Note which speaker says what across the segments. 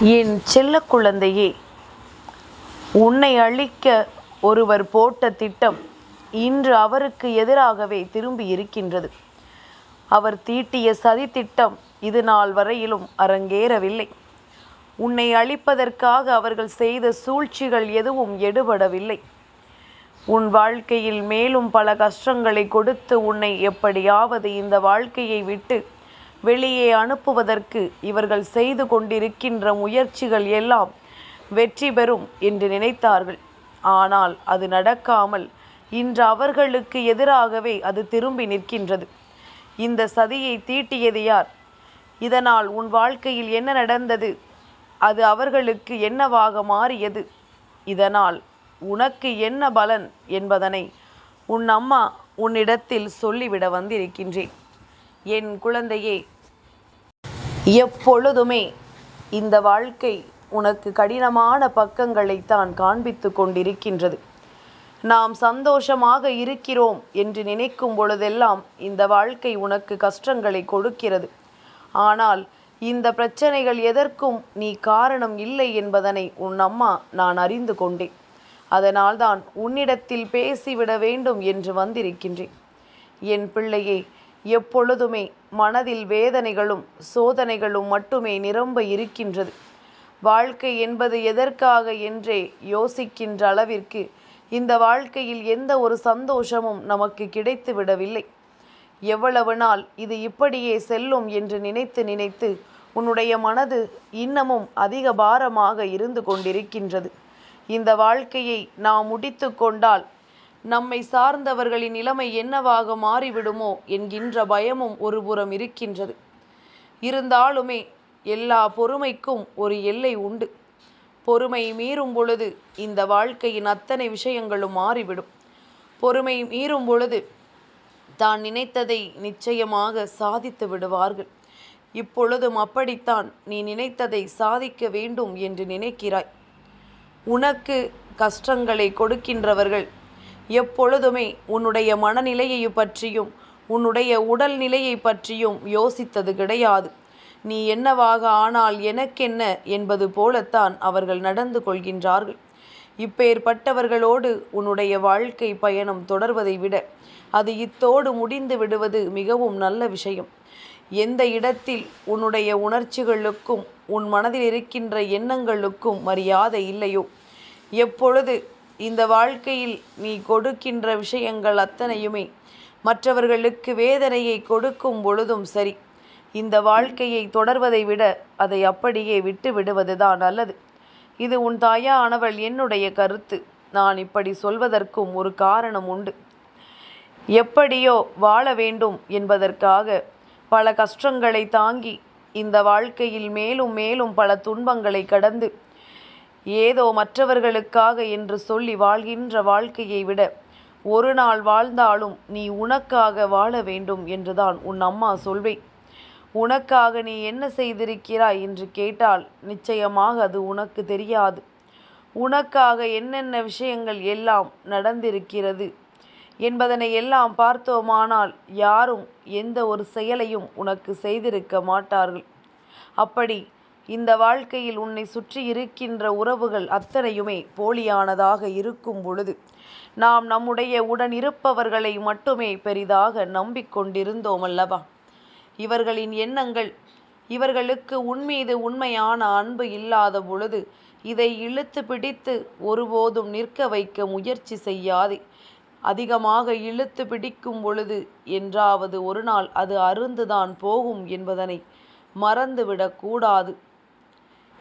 Speaker 1: என் செல்ல குழந்தையே உன்னை அழிக்க ஒருவர் போட்ட திட்டம் இன்று அவருக்கு எதிராகவே திரும்பி இருக்கின்றது. அவர் தீட்டிய சதி திட்டம் இது நாள் வரையிலும் அரங்கேறவில்லை. உன்னை அழிப்பதற்காக அவர்கள் செய்த சூழ்ச்சிகள் எதுவும் எடுபடவில்லை. உன் வாழ்க்கையில் மேலும் பல கஷ்டங்களை கொடுத்து உன்னை எப்படியாவது இந்த வாழ்க்கையை விட்டு வெளியே அனுப்புவதற்கு இவர்கள் செய்து கொண்டிருக்கின்ற முயற்சிகள் எல்லாம் வெற்றி பெறும் என்று நினைத்தார்கள். ஆனால் அது நடக்காமல் இன்று அவர்களுக்கு எதிராகவே அது திரும்பி நிற்கின்றது. இந்த சதியை தீட்டியது யார்? இதனால் உன் வாழ்க்கையில் என்ன நடந்தது? அது அவர்களுக்கு என்னவாக மாறியது? இதனால் உனக்கு என்ன பலன் என்பதனை உன் அம்மா உன்னிடத்தில் சொல்லிவிட வந்திருக்கின்றேன். என் குழந்தையே எப்பொழுதுமே இந்த வாழ்க்கை உனக்கு கடினமான பக்கங்களைத்தான் காண்பித்து கொண்டிருக்கின்றது. நாம் சந்தோஷமாக இருக்கிறோம் என்று நினைக்கும் பொழுதெல்லாம் இந்த வாழ்க்கை உனக்கு கஷ்டங்களை கொடுக்கிறது. ஆனால் இந்த பிரச்சனைகள் எதற்கும் நீ காரணம் இல்லை என்பதனை உன் அம்மா நான் அறிந்து கொண்டேன். அதனால்தான் உன்னிடத்தில் பேசிவிட வேண்டும் என்று வந்திருக்கின்றேன். என் பிள்ளையே எப்பொழுதுமே மனதில் வேதனைகளும் சோதனைகளும் மட்டுமே நிரம்ப இருக்கின்றது. வாழ்க்கை என்பது எதற்காக என்றே யோசிக்கின்ற அளவிற்கு இந்த வாழ்க்கையில் எந்த ஒரு சந்தோஷமும் நமக்கு கிடைத்து விடவில்லை எவ்வளவு நாள் இது இப்படியே செல்லும் என்று நினைத்து நினைத்து உன்னுடைய மனது இன்னமும் அதிக பாரமாக இருந்து கொண்டிருக்கின்றது. இந்த வாழ்க்கையை நாம் முடித்து கொண்டால் நம்மை சார்ந்தவர்களின் நிலைமை என்னவாக மாறிவிடுமோ என்கின்ற பயமும் ஒருபுறம் இருக்கின்றது. இருந்தாலுமே எல்லா பொறுமைக்கும் ஒரு எல்லை உண்டு. பொறுமை மீறும் பொழுது இந்த வாழ்க்கையின் அத்தனை விஷயங்களும் மாறிவிடும். பொறுமை மீறும் பொழுது தான் நினைத்ததை நிச்சயமாக சாதித்து விடுவார்கள். இப்பொழுதும் அப்படித்தான் நீ நினைத்ததை சாதிக்க வேண்டும் என்று நினைக்கிறாய். உனக்கு கஷ்டங்களை கொடுக்கின்றவர்கள் எப்பொழுதுமே உன்னுடைய மனநிலையை பற்றியும் உன்னுடைய உடல் நிலையை பற்றியும் யோசித்தது கிடையாது. நீ என்னவாக ஆனால் எனக்கென்ன என்பது போலத்தான் அவர்கள் நடந்து கொள்கின்றார்கள். இப்பேற்பட்டவர்களோடு உன்னுடைய வாழ்க்கை பயணம் தொடர்வதை விட அது இத்தோடு முடிந்து விடுவது மிகவும் நல்ல விஷயம். எந்த இடத்தில் உன்னுடைய உணர்ச்சிகளுக்கும் உன் மனதில் இருக்கின்ற எண்ணங்களுக்கும் மரியாதை இல்லையோ? எப்பொழுது இந்த வாழ்க்கையில் நீ கொடுக்கின்ற விஷயங்கள் அத்தனையுமே மற்றவர்களுக்கு வேதனையை கொடுக்கும் பொழுதும் சரி. இந்த வாழ்க்கையை தொடர்வதை விட அதை அப்படியே விட்டு விடுவதுதான் நல்லது. இது உன் தாயானவள் என்னுடைய கருத்து. நான் இப்படி சொல்வதற்கும் ஒரு காரணம் உண்டு. எப்படியோ வாழ வேண்டும் என்பதற்காக பல கஷ்டங்களை தாங்கி இந்த வாழ்க்கையில் மேலும் மேலும் பல துன்பங்களை கடந்து ஏதோ மற்றவர்களுக்காக என்று சொல்லி வாழ்கின்ற வாழ்க்கையை விட ஒரு நாள் வாழ்ந்தாலும் நீ உனக்காக வாழ வேண்டும் என்றுதான் உன் அம்மா சொல்வேன். உனக்காக நீ என்ன செய்திருக்கிறாய் என்று கேட்டால் நிச்சயமாக அது உனக்கு தெரியாது. உனக்காக என்னென்ன விஷயங்கள் எல்லாம் நடந்திருக்கிறது என்பதனை எல்லாம் பார்த்தோமானால் யாரும் எந்த ஒரு செயலையும் உனக்கு செய்திருக்க மாட்டார்கள். அப்படி இந்த வாழ்க்கையில் உன்னை சுற்றி இருக்கின்ற உறவுகள் அத்தனையுமே போலியானதாக இருக்கும் பொழுது நாம் நம்முடைய உடன் இருப்பவர்களை மட்டுமே பெரிதாக நம்பிக்கொண்டிருந்தோம் அல்லவா? இவர்களின் எண்ணங்கள் இவர்களுக்கு உன்மீது உண்மையான அன்பு இல்லாத பொழுது இதை இழுத்து பிடித்து ஒருபோதும் நிற்க வைக்க முயற்சி செய்யாதே. அதிகமாக இழுத்து பிடிக்கும் பொழுது என்றாவது ஒரு நாள் அது அருந்துதான் போகும் என்பதனை மறந்துவிடக்கூடாது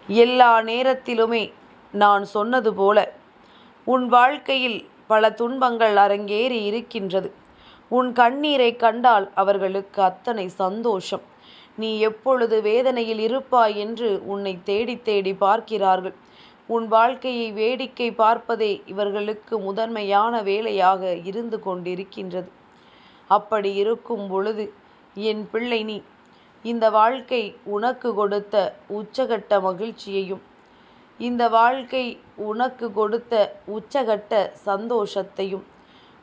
Speaker 1: எல்லா நேரத்திலுமே நான் சொன்னது போல. உன் வாழ்க்கையில் பல துன்பங்கள் அரங்கேறி இருக்கின்றது. உன் கண்ணீரை கண்டால் அவர்களுக்கு அத்தனை சந்தோஷம். நீ எப்பொழுது வேதனையில் இருப்பாய் என்று உன்னை தேடி தேடி பார்க்கிறார்கள். உன் வாழ்க்கையை வேடிக்கை பார்ப்பதே இவர்களுக்கு முதன்மையான வேலையாக இருந்து கொண்டிருக்கின்றது. அப்படி இருக்கும் பொழுது என் பிள்ளை நீ இந்த வாழ்க்கை உனக்கு கொடுத்த உச்சகட்ட மகிழ்ச்சியையும் இந்த வாழ்க்கை உனக்கு கொடுத்த உச்சகட்ட சந்தோஷத்தையும்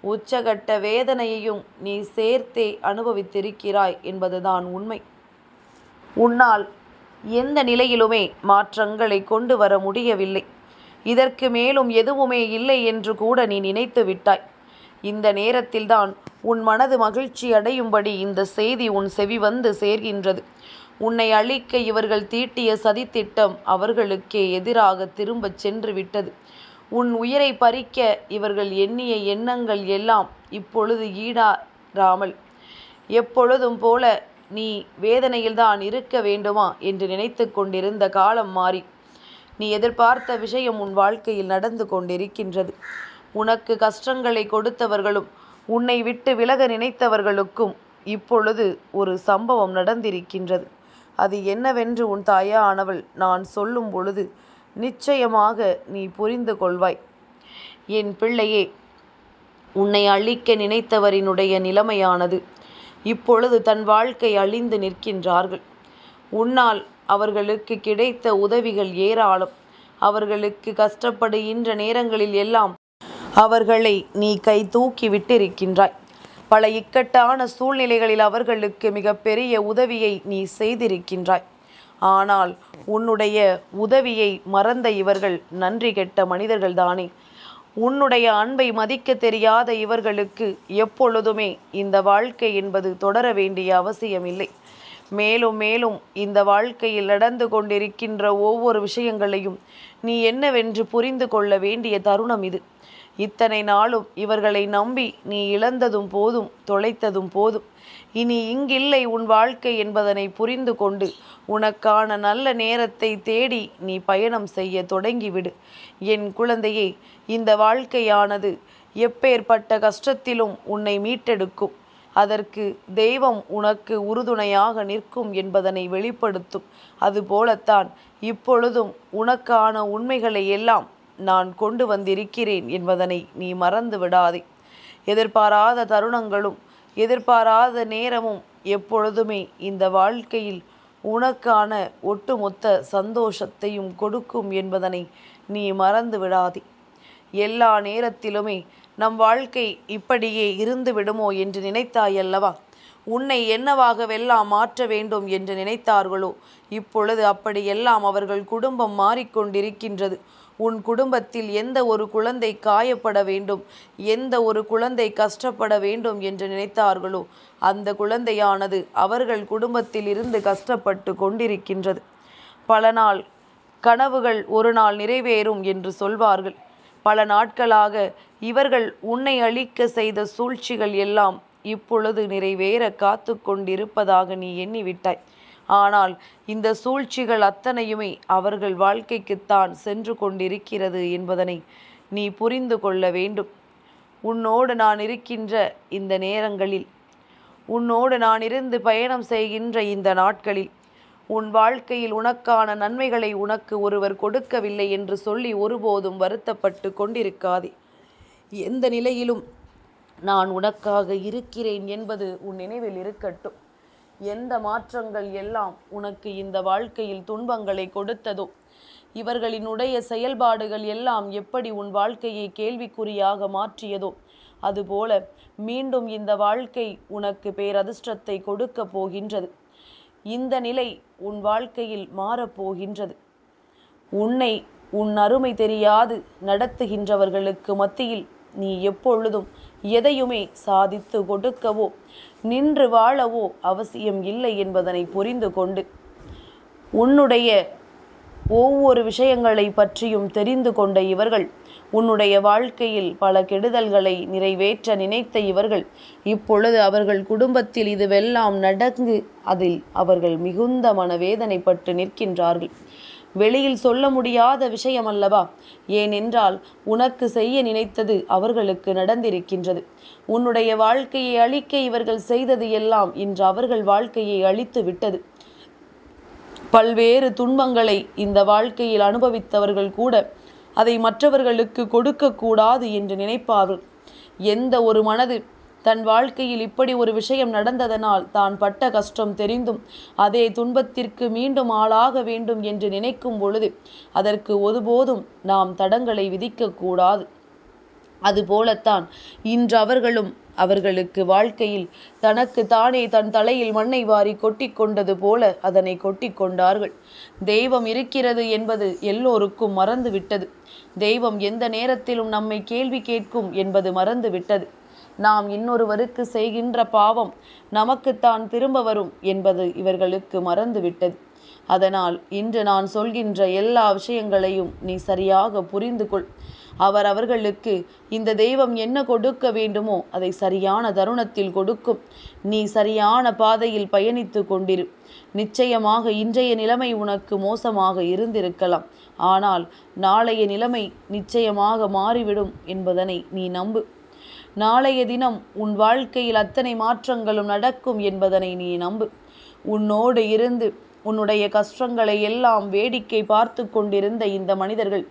Speaker 1: உச்சகட்ட வேதனையையும் நீ சேர்த்தே அனுபவித்திருக்கிறாய் என்பதுதான் உண்மை. உன்னால் எந்த நிலையிலுமே மாற்றங்களை கொண்டு வர முடியவில்லை. இதற்கு மேலும் எதுவுமே இல்லை என்று கூட நீ நினைத்து விட்டாய். இந்த நேரத்தில்தான் உன் மனது மகிழ்ச்சி அடையும்படி இந்த செய்தி உன் செவி வந்து சேர்கின்றது. உன்னை அழிக்க இவர்கள் தீட்டிய சதித்திட்டம் அவர்களுக்கே எதிராக திரும்பச் சென்று விட்டது. உன் உயிரை பறிக்க இவர்கள் எண்ணிய எண்ணங்கள் எல்லாம் இப்பொழுது ஈடாராமல் எப்பொழுதும் போல நீ வேதனையில்தான் இருக்க வேண்டுமா என்று நினைத்து கொண்டிருந்த காலம் மாறி நீ எதிர்பார்த்த விஷயம் உன் வாழ்க்கையில் நடந்து கொண்டிருக்கின்றது. உனக்கு கஷ்டங்களை கொடுத்தவர்களும் உன்னை விட்டு விலக நினைத்தவர்களுக்கும் இப்பொழுது ஒரு சம்பவம் நடந்திருக்கின்றது. அது என்னவென்று உன் தாயானவள் நான் சொல்லும் பொழுது நிச்சயமாக நீ புரிந்து கொள்வாய். என் பிள்ளையே உன்னை அழிக்க நினைத்தவரினுடைய நிலைமையானது இப்பொழுது தன் வாழ்க்கை அழிந்து நிற்கின்றார்கள். உன்னால் அவர்களுக்கு கிடைத்த உதவிகள் ஏராளம். அவர்களுக்கு கஷ்டப்படுகின்ற நேரங்களில் எல்லாம் அவர்களை நீ கை தூக்கி விட்டிருக்கின்றாய். பல இக்கட்டான சூழ்நிலைகளில் அவர்களுக்கு மிகப்பெரிய உதவியை நீ செய்திருக்கின்றாய். ஆனால் உன்னுடைய உதவியை மறந்த இவர்கள் நன்றி கெட்ட மனிதர்கள்தானே உன்னுடைய அன்பை மதிக்க தெரியாத இவர்களுக்கு எப்பொழுதுமே இந்த வாழ்க்கை என்பது தொடர வேண்டிய அவசியமில்லை. மேலும் மேலும் இந்த வாழ்க்கையில் நடந்து கொண்டிருக்கின்ற ஒவ்வொரு விஷயங்களையும் நீ என்னவென்று புரிந்து கொள்ள வேண்டிய தருணம் இது. இத்தனை நாளும் இவர்களை நம்பி நீ இழந்ததும் போதும் தொலைத்ததும் போதும். இனி இங்கில்லை உன் வாழ்க்கை என்பதனை புரிந்து கொண்டு உனக்கான நல்ல நேரத்தை தேடி நீ பயணம் செய்ய தொடங்கிவிடு. என் குழந்தையே இந்த வாழ்க்கையானது எப்பேற்பட்ட கஷ்டத்திலும் உன்னை மீட்டெடுக்கும். அதற்கு தெய்வம் உனக்கு உறுதுணையாக நிற்கும் என்பதனை வெளிப்படுத்தும். அதுபோலத்தான் இப்பொழுதும் உனக்கான உண்மைகளை எல்லாம் நான் கொண்டு வந்திருக்கிறேன் என்பதனை நீ மறந்து விடாதே. எதிர்பாராத தருணங்களும் எதிர்பாராத நேரமும் எப்பொழுதுமே இந்த வாழ்க்கையில் உனக்கான ஒட்டுமொத்த சந்தோஷத்தையும் கொடுக்கும் என்பதனை நீ மறந்து விடாதே. எல்லா நேரத்திலுமே நம் வாழ்க்கை இப்படியே இருந்து விடுமோ என்று நினைத்தாயல்லவா? உன்னை என்னவாகவெல்லாம் மாற்ற வேண்டும் என்று நினைத்தார்களோ? இப்பொழுது அப்படியெல்லாம் அவர்கள் குடும்பம் மாறிக்கொண்டிருக்கின்றது. உன் குடும்பத்தில் எந்த ஒரு குழந்தை காயப்பட வேண்டும்? எந்த ஒரு குழந்தை கஷ்டப்பட வேண்டும் என்று நினைத்தார்களோ அந்த குழந்தையானது அவர்கள் குடும்பத்தில் இருந்து கஷ்டப்பட்டு கொண்டிருக்கின்றது. பல நாள் கனவுகள் ஒரு நாள் நிறைவேறும் என்று சொல்வார்கள். பல நாட்களாக இவர்கள் உன்னை அழிக்க செய்த சூழ்ச்சிகள் எல்லாம் இப்பொழுது நிறைவேற காத்து கொண்டிருப்பதாக நீ எண்ணிவிட்டாய். ஆனால் இந்த சூழ்ச்சிகள் அத்தனையுமே அவர்கள் வாழ்க்கைக்குத்தான் சென்று கொண்டிருக்கிறது என்பதனை நீ புரிந்து கொள்ள வேண்டும். உன்னோடு நான் இருக்கின்ற இந்த நேரங்களில் உன்னோடு நான் இருந்து பயணம் செய்கின்ற இந்த நாட்களில் உன் வாழ்க்கையில் உனக்கான நன்மைகளை உனக்கு ஒருவர் கொடுக்கவில்லை என்று சொல்லி ஒருபோதும் வருத்தப்பட்டு கொண்டிருக்காதே. எந்த நிலையிலும் நான் உனக்காக இருக்கிறேன் என்பது உன் நினைவில் இருக்கட்டும். எந்த மாற்றங்கள் எல்லாம் உனக்கு இந்த வாழ்க்கையில் துன்பங்களை கொடுத்ததோ? இவர்களினுடைய செயல்பாடுகள் எல்லாம் எப்படி உன் வாழ்க்கையை கேள்விக்குறியாக மாற்றியதோ? அதுபோல மீண்டும் இந்த வாழ்க்கை உனக்கு பேரதிர்ஷ்டத்தை கொடுக்க போகின்றது. இந்த நிலை உன் வாழ்க்கையில் மாறப்போகின்றது உன்னை உன் அருமை தெரியாது நடத்துகின்றவர்களுக்கு மத்தியில் நீ எப்பொழுதும் எதையுமே சாதித்து கொடுக்கவோ நின்று வாழவோ அவசியம் இல்லை என்பதனை புரிந்து கொண்டு உன்னுடைய ஒவ்வொரு விஷயங்களை பற்றியும் தெரிந்து கொண்ட இவர்கள் உன்னுடைய வாழ்க்கையில் பல கெடுதல்களை நிறைவேற்ற நினைத்த இவர்கள் இப்பொழுது அவர்கள் குடும்பத்தில் இதுவெல்லாம் நடந்து அதில் அவர்கள் மிகுந்த மனவேதனைப்பட்டு நிற்கின்றார்கள். வெளியில் சொல்ல முடியாத விஷயம் அல்லவா ஏனென்றால் உனக்கு செய்ய நினைத்தது அவர்களுக்கு நடந்திருக்கின்றது. உன்னுடைய வாழ்க்கையை அழிக்க இவர்கள் செய்தது எல்லாம் இன்று அவர்கள் வாழ்க்கையை அழித்து விட்டது. பல்வேறு துன்பங்களை இந்த வாழ்க்கையில் அனுபவித்தவர்கள் கூட அதை மற்றவர்களுக்கு கொடுக்கக்கூடாது என்று நினைப்பார்கள். எந்த ஒரு மனது தன் வாழ்க்கையில் இப்படி ஒரு விஷயம் நடந்ததனால் தான் பட்ட கஷ்டம் தெரிந்தும் அதே துன்பத்திற்கு மீண்டும் ஆளாக வேண்டும் என்று நினைக்கும் பொழுது அதற்கு ஒருபோதும் நாம் தடங்களை விதிக்கக்கூடாது. அதுபோலத்தான் இன்று அவர்களும் அவர்களுக்கு வாழ்க்கையில் தனக்கு தானே தன் தலையில் மண்ணை வாரி கொட்டி கொண்டது போல அதனை கொட்டி கொண்டார்கள். தெய்வம் இருக்கிறது என்பது எல்லோருக்கும் மறந்து விட்டது தெய்வம் எந்த நேரத்திலும் நம்மை கேள்வி கேட்கும் என்பது மறந்து விட்டது நாம் இன்னொருவருக்கு செய்கின்ற பாவம் நமக்குத்தான் திரும்ப வரும் என்பது இவர்களுக்கு மறந்துவிட்டது. அதனால் இன்று நான் சொல்கின்ற எல்லா விஷயங்களையும் நீ சரியாக புரிந்து கொள். அவர் அவர்களுக்கு இந்த தெய்வம் என்ன கொடுக்க வேண்டுமோ அதை சரியான தருணத்தில் கொடுக்கும். நீ சரியான பாதையில் பயணித்து கொண்டிரு. நிச்சயமாக இன்றைய நிலைமை உனக்கு மோசமாக இருந்திருக்கலாம். ஆனால் நாளைய நிலைமை நிச்சயமாக மாறிவிடும் என்பதனை நீ நம்பு. நாளைய தினம் உன் வாழ்க்கையில் அத்தனை மாற்றங்களும் நடக்கும் என்பதனை நீ நம்பு. உன்னோடு இருந்து உன்னுடைய கஷ்டங்களை எல்லாம் வேடிக்கை பார்த்து கொண்டிருந்த இந்த மனிதர்கள்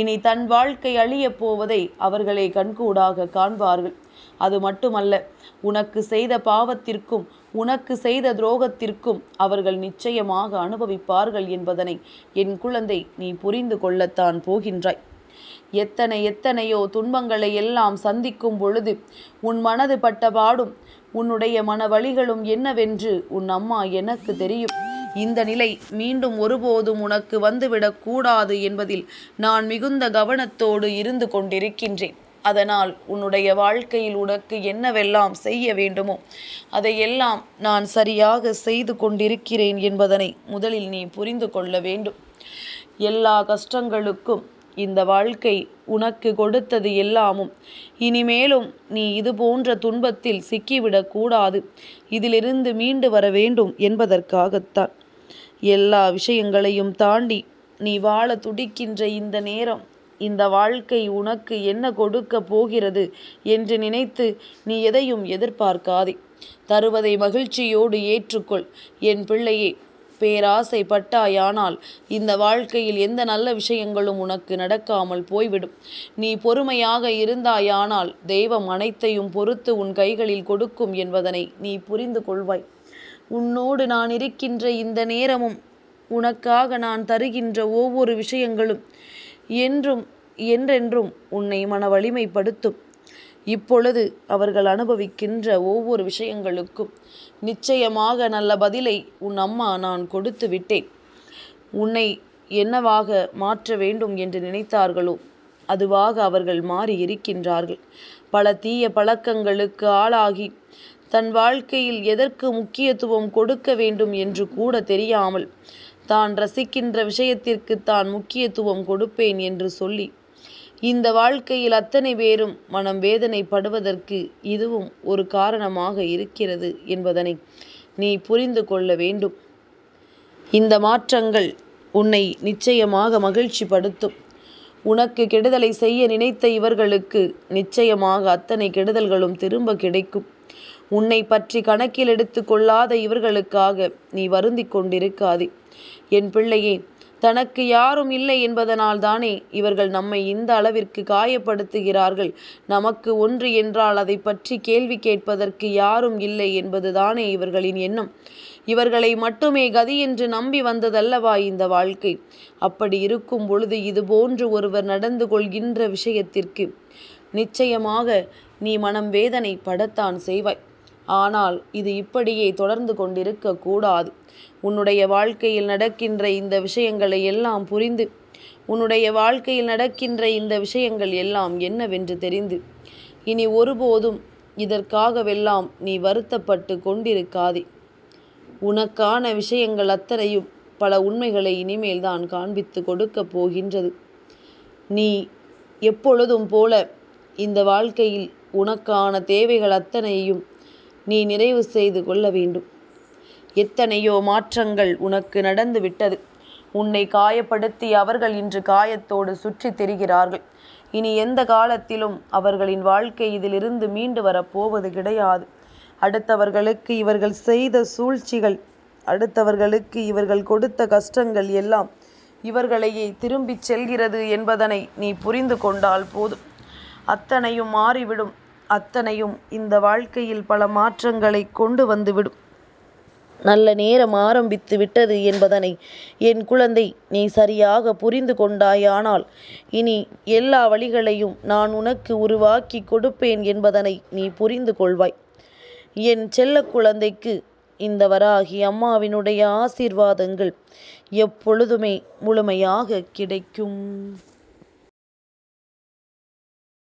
Speaker 1: இனி தன் வாழ்க்கை அழியப் போவதை அவர்களே கண்கூடாக காண்பார்கள். அது மட்டுமல்ல உனக்கு செய்த பாவத்திற்கும் உனக்கு செய்த துரோகத்திற்கும் அவர்கள் நிச்சயமாக அனுபவிப்பார்கள் என்பதனை என் குழந்தை நீ புரிந்து கொள்ளத்தான் போகின்றாய். எத்தனை எத்தனையோ துன்பங்களை எல்லாம் சந்திக்கும் பொழுது உன் மனது பட்ட பாடும் உன்னுடைய மன வழிகளும் என்னவென்று உன் அம்மா எனக்கு தெரியும். இந்த நிலை மீண்டும் ஒருபோதும் உனக்கு வந்துவிடக் கூடாது என்பதில் நான் மிகுந்த கவனத்தோடு இருந்து கொண்டிருக்கின்றேன். அதனால் உன்னுடைய வாழ்க்கையில் உனக்கு என்னவெல்லாம் செய்ய வேண்டுமோ அதையெல்லாம் நான் சரியாக செய்து கொண்டிருக்கிறேன் என்பதனை முதலில் நீ புரிந்து கொள்ள வேண்டும். எல்லா கஷ்டங்களுக்கும் இந்த வாழ்க்கை உனக்கு கொடுத்தது எல்லாமும். இனிமேலும் நீ இது போன்ற துன்பத்தில் சிக்கிவிடக் கூடாது. இதிலிருந்து மீண்டு வர வேண்டும் என்பதற்காகத்தான். எல்லா விஷயங்களையும் தாண்டி நீ வாழ துடிக்கின்ற இந்த நேரம் இந்த வாழ்க்கை உனக்கு என்ன கொடுக்க போகிறது என்று நினைத்து நீ எதையும் எதிர்பார்க்காதே. தருவதை மகிழ்ச்சியோடு ஏற்றுக்கொள். என் பிள்ளையே பேராசைப்பட்டாயானால் இந்த வாழ்க்கையில் எந்த நல்ல விஷயங்களும் உனக்கு நடக்காமல் போய்விடும். நீ பொறுமையாக இருந்தாயானால் தெய்வம் அனைத்தையும் பொறுத்து உன் கைகளில் கொடுக்கும் என்பதனை நீ புரிந்து கொள்வாய். உன்னோடு நான் இருக்கின்ற இந்த நேரமும் உனக்காக நான் தருகின்ற ஒவ்வொரு விஷயங்களும் என்றும் என்றென்றும் உன்னை மன வலிமைப்படுத்தும் இப்பொழுது அவர்கள் அனுபவிக்கின்ற ஒவ்வொரு விஷயங்களுக்கும் நிச்சயமாக நல்ல பதிலை உன் அம்மா நான் கொடுத்து விட்டேன். உன்னை என்னவாக மாற்ற வேண்டும் என்று நினைத்தார்களோ அதுவாக அவர்கள் மாறி இருக்கின்றார்கள். பல தீய பழக்கங்களுக்கு ஆளாகி தன் வாழ்க்கையில் எதற்கு முக்கியத்துவம் கொடுக்க வேண்டும் என்று கூட தெரியாமல் தான் ரசிக்கின்ற விஷயத்திற்கு தான் முக்கியத்துவம் கொடுப்பேன் என்று சொல்லி இந்த வாழ்க்கையில் அத்தனை பேரும் மனம் வேதனைப்படுவதற்கு இதுவும் ஒரு காரணமாக இருக்கிறது என்பதனை நீ புரிந்து கொள்ள வேண்டும். இந்த மாற்றங்கள் உன்னை நிச்சயமாக மகிழ்ச்சிப்படுத்தும். உனக்கு கெடுதலை செய்ய நினைத்த இவர்களுக்கு நிச்சயமாக அத்தனை கெடுதல்களும் திரும்ப கிடைக்கும். உன்னை பற்றி கணக்கில் எடுத்து கொள்ளாத இவர்களுக்காக நீ வருந்தி கொண்டிருக்காதே. என் பிள்ளையே தனக்கு யாரும் இல்லை என்பதனால் தானே இவர்கள் நம்மை இந்த அளவிற்கு காயப்படுத்துகிறார்கள். நமக்கு ஒன்று என்றால் அதை பற்றி கேள்வி கேட்பதற்கு யாரும் இல்லை என்பதுதானே இவர்களின் எண்ணம். இவர்களை மட்டுமே கதி என்று நம்பி வந்ததல்லவா இந்த வாழ்க்கை? அப்படி இருக்கும் பொழுது இது போன்று ஒருவர் நடந்து கொள்கின்ற விஷயத்திற்கு நிச்சயமாக நீ மனம் வேதனை படத்தான் செய்வாய். ஆனால் இது இப்படியே தொடர்ந்து கொண்டிருக்க கூடாது. உன்னுடைய வாழ்க்கையில் நடக்கின்ற இந்த விஷயங்களை எல்லாம் புரிந்து உன்னுடைய வாழ்க்கையில் நடக்கின்ற இந்த விஷயங்கள் எல்லாம் என்னவென்று தெரிந்து இனி ஒருபோதும் இதற்காகவெல்லாம் நீ வருத்தப்பட்டு கொண்டிருக்காதே. உனக்கான விஷயங்கள் அத்தனையும் பல உண்மைகளை இனிமேல் தான் காண்பித்து கொடுக்கப் போகின்றது. நீ எப்பொழுதும் போல இந்த வாழ்க்கையில் உனக்கான தேவைகள் அத்தனையும் நீ நிறைவு செய்து கொள்ள வேண்டும். எத்தனையோ மாற்றங்கள் உனக்கு நடந்து விட்டது. உன்னை காயப்படுத்தி அவர்கள் இன்று காயத்தோடு சுற்றி திரிகிறார்கள். இனி எந்த காலத்திலும் அவர்களின் வாழ்க்கை இதிலிருந்து மீண்டு வரப்போவது கிடையாது. அடுத்தவர்களுக்கு இவர்கள் செய்த சூழ்ச்சிகள் அடுத்தவர்களுக்கு இவர்கள் கொடுத்த கஷ்டங்கள் எல்லாம் இவர்களையே திரும்பிச் செல்கிறது என்பதனை நீ புரிந்து கொண்டால் போதும். அத்தனையும் மாறிவிடும். அத்தனையும் இந்த வாழ்க்கையில் பல மாற்றங்களை கொண்டு வந்துவிடும். நல்ல நேரம் ஆரம்பித்து விட்டது என்பதனை என் குழந்தை நீ சரியாக புரிந்து கொண்டாயானால் இனி எல்லா வழிகளையும் நான் உனக்கு உருவாக்கி கொடுப்பேன் என்பதனை நீ புரிந்து கொள்வாய். என் செல்ல குழந்தைக்கு இந்த வராகி அம்மாவினுடைய ஆசீர்வாதங்கள் எப்பொழுதுமே முழுமையாக கிடைக்கும்.